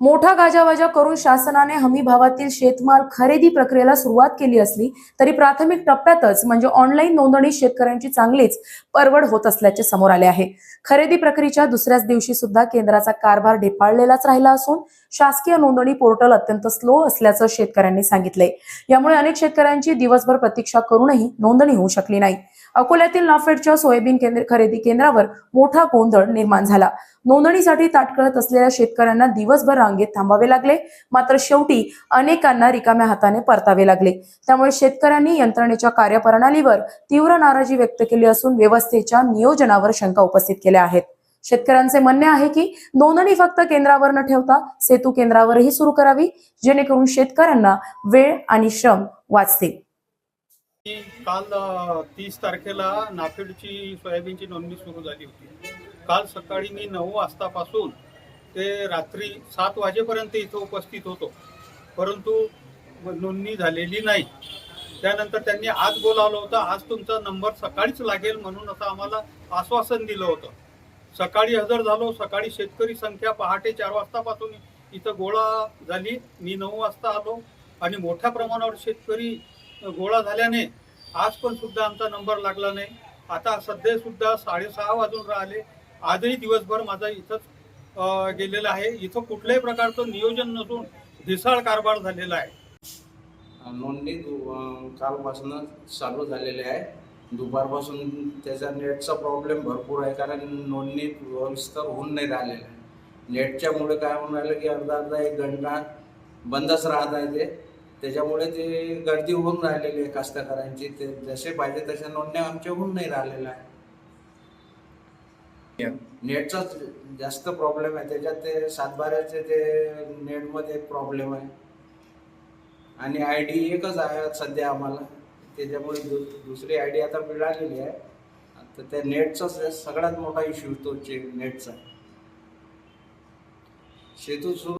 मोठा गाजावाजा करून शासनाने हमी भावातील शेतमाल खरेदी प्रक्रियेला सुरुवात केली असली तरी प्राथमिक टप्प्यातच म्हणजे ऑनलाईन नोंदणी शेतकऱ्यांची चांगलीच परवड होत असल्याचे समोर आले आहे. खरेदी प्रक्रियेच्या दुसऱ्याच दिवशी सुद्धा केंद्राचा कारभार ढेपाळलेलाच राहिला असून शासकीय नोंदणी पोर्टल अत्यंत स्लो असल्याचं शेतकऱ्यांनी सांगितलंय. यामुळे अनेक शेतकऱ्यांची दिवसभर प्रतीक्षा करूनही नोंदणी होऊ शकली नाही. अकोल्यातील नाफेडच्या सोयाबीन केंद्र खरेदी केंद्रावर मोठा गोंधळ निर्माण झाला. नोंदणीसाठी ताटकळत असलेल्या शेतकऱ्यांना दिवसभर रांगेत थांबावे लागले. मात्र शेवटी अनेकांना रिकाम्या हाताने परतावे लागले. त्यामुळे शेतकऱ्यांनी यंत्रणेच्या कार्यप्रणालीवर तीव्र नाराजी व्यक्त केली असून व्यवस्थेच्या नियोजनावर शंका उपस्थित केल्या आहेत. शेतकऱ्यांचे म्हणणे आहे की नोंदणी फक्त केंद्रावर न ठेवता सेतू केंद्रावरही सुरू करावी जेणेकरून शेतकऱ्यांना वेळ आणि श्रम वाचतील. काल तीस तारखेला नाफेडची सोयाबीनची नोंदणी सुरू झाली होती. काल सकाळी मी नऊ वाजतापासून ते रात्री सात वाजेपर्यंत इथं उपस्थित होतो. परंतु नोंदणी झालेली नाही. त्यानंतर त्यांनी आज बोलावलं होतं आज तुमचा नंबर सकाळीच लागेल म्हणून असं आम्हाला आश्वासन दिलं होतं. सकाळी हजर झालो सकाळी शेतकरी संख्या पहाटे चार वाजतापासून इथं गोळा झाली. मी नऊ वाजता आलो आणि मोठ्या प्रमाणावर शेतकरी गोळा झाल्याने आज पण सुद्धा आमचा नंबर लागला नाही. आता सध्या सुद्धा साडेसहा वाजून राहिले. आजही दिवसभर माझा इथंच गेलेला आहे. इथं कुठल्याही प्रकारचं नियोजन नसून ढिसाळ कारभार झालेला आहे. नोंदणी कालपासून चालू झालेली आहे. दुपारपासून त्याचा नेटचा प्रॉब्लेम भरपूर आहे कारण नोंदणी व्यवस्थित होऊन नाही राहिलेलं आहे नेटच्यामुळे काय होऊन राहिलं की अर्धा अर्धा एक घंटा बंदच राहत आहे ते. त्याच्यामुळे ते गर्दी होऊन राहिलेली आहे कास्तकारांची. ते जसे पाहिजे तशा नोंदण्या आमच्या होऊन नाही राहिलेल्या आहे नेटचाच जास्त प्रॉब्लेम आहे. त्याच्यात ते सातबाऱ्याचे ते नेटमध्ये एक प्रॉब्लेम आहे. आणि आय डी एकच आहे सध्या आम्हाला. त्याच्यामुळे दु दुसरी आय डी आता मिळालेली आहे. तर त्या नेटचाच सगळ्यात मोठा इश्यू तो चे नेटचा सेतू सुरू